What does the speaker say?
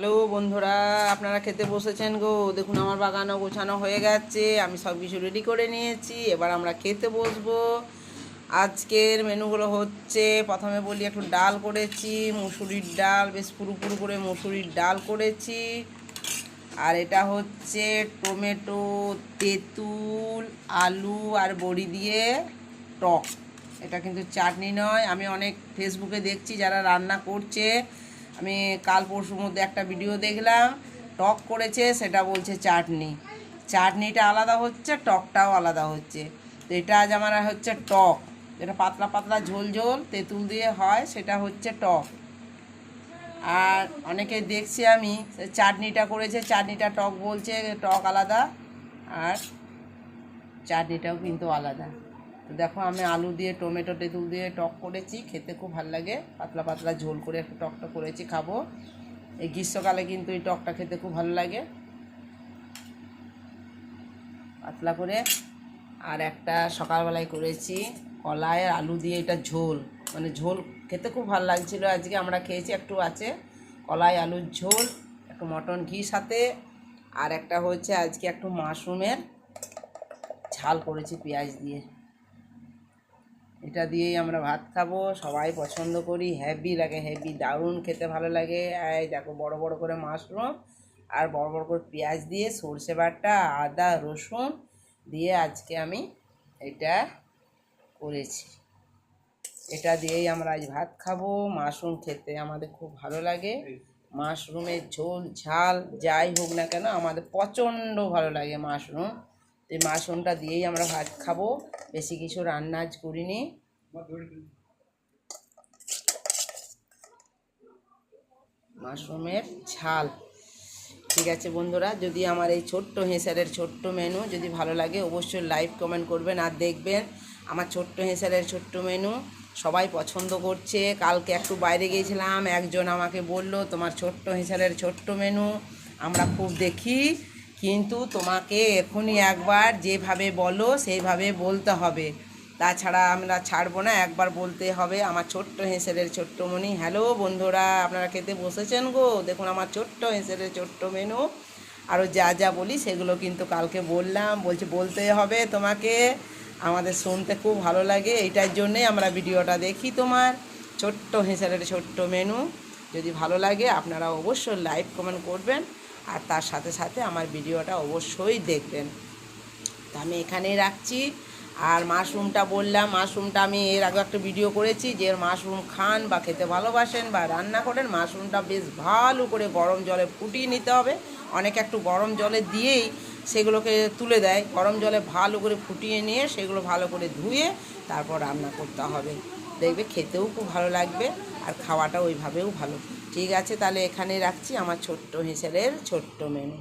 Hello বন্ধুরা, আপনারা খেতে বসেছেন গো। দেখুন, আমার বাগানও গোছানো হয়ে গেছে। আমি সব কিছু রেডি করে নিয়েছি। এবার আমরা খেতে বসবো। আজকের মেনুগুলো হচ্ছে, প্রথমে বলি একটু ডাল করেছি, মুসুরির ডাল, বেশ পুরু পুরু করে মুসুরির ডাল করেছি। আর এটা হচ্ছে টমেটো, তেঁতুল, আলু আর বড়ি দিয়ে টক। এটা কিন্তু চাটনি নয়। আমি অনেক ফেসবুকে দেখছি যারা রান্না করছে। আমি কাল পরশুর মধ্যে একটা ভিডিও দেখলাম, টক করেছে, সেটা বলছে চাটনি। চাটনিটা আলাদা হচ্ছে, টকটাও আলাদা হচ্ছে। তো এটা আজ আমার হচ্ছে টক। যেটা পাতলা পাতলা ঝোল ঝোল, তেঁতুল দিয়ে হয়, সেটা হচ্ছে টক। আর অনেকে দেখছি আমি চাটনিটা করেছে, চাটনিটা টক বলছে, টক আলাদা, আর চাটনিটাও কিন্তু আলাদা। দেখো আমি আলু দিয়ে, টমেটো টেতুল দিয়ে টক করেছি, খেতে খুব ভালো লাগে। পাতলা পাতলা ঝোল করে একটু টকটা করেছি খাব। এই গ্রীষ্মকালে কিন্তু এই টকটা খেতে খুব ভালো লাগে। পাতলা করে আর একটা সকালবেলায় করেছি কলাই আলু দিয়ে এটা ঝোল। মানে ঝোল খেতে খুব ভালো লাগছিল, আজকে আমরা খেয়েছি একটু আছে। কলাই, আলুর ঝোল, একটু মটন ঘি সাথে আর একটা হচ্ছে আজকে একটু মাশরুমের ঝাল করেছি পেঁয়াজ দিয়ে। এটা দিয়েই আমরা ভাত খাব। সবাই পছন্দ করি হেভি লাগে হেভি দারুণ খেতে ভালো লাগে। এই দেখো, বড় বড় করে মাশরুম আর বড় বড় করে পেঁয়াজ দিয়ে সর্ষে বাটা, আদা, রসুন দিয়ে আজকে আমি এটা করেছি। এটা দিয়েই আমরা আজ ভাত খাব। মাশরুম খেতে আমাদের খুব ভালো লাগে। মাশরুমের ঝোল, ঝাল, যাই হোক না কেন, আমাদের প্রচণ্ড ভালো লাগে মাশরুম। এই মাশরুমটা দিয়েই আমরা ভাত খাব। বেশি কিছু রান্না আজ করিনি। মাশরুমের ঝাল। ঠিক আছে বন্ধুরা, যদি আমার এই ছোট্ট হেঁসারের ছোট্ট মেনু যদি ভালো লাগে, অবশ্যই লাইভ কমেন্ট করবেন আর দেখবেন আমার ছোট্ট হেঁসারের ছোট্ট মেনু সবাই পছন্দ করছে। কালকে একটু বাইরে গিয়েছিলাম, একজন আমাকে বলল, তোমার ছোট্ট হেঁসারের ছোট্ট মেনু আমরা খুব দেখি। কিন্তু তোমাকে এখনই একবার যেভাবে বলো, সেইভাবে বলতে হবে। তাছাড়া আমরা ছাড়বো না, একবার বলতে হবে। আমার ছোট্ট হেঁসেলের ছোট্ট মনি হ্যালো বন্ধুরা, আপনারা খেতে বসেছেন গো? দেখুন আমার ছোট্ট হেঁসেলের ছোট্ট মেনু। আরও যা যা বলি, সেগুলো কিন্তু কালকে বললাম। বলছি বলতে হবে তোমাকে। আমাদের শুনতে খুব ভালো লাগে, এইটার জন্যেই আমরা ভিডিওটা দেখি তোমার। ছোট্ট হেঁসেলের ছোট্ট মেনু। যদি ভালো লাগে আপনারা অবশ্যই লাইভ কমেন্ট করবেন। আর তার সাথে সাথে আমার ভিডিওটা অবশ্যই দেখবেন। তা আমি এখানেই রাখছি। আর মাশরুমটা বললাম, মাশরুমটা আমি এর আগে একটা ভিডিও করেছি যে মাশরুম খান বা খেতে ভালোবাসেন বা রান্না করেন, মাশরুমটা বেশ ভালো করে গরম জলে ফুটিয়ে নিতে হবে। অনেকে একটু গরম জলে দিয়েই সেগুলোকে তুলে দেয়। গরম জলে ভালো করে ফুটিয়ে নিয়ে সেগুলো ভালো করে ধুয়ে তারপর রান্না করতে হবে। দেখবে, খেতেও খুব ভালো লাগবে আর খাওয়াটা ওইভাবেও ভালো। ঠিক আছে, তাহলে এখানে রাখছি আমার ছোট্ট হেঁসেলের ছোট্ট মেনু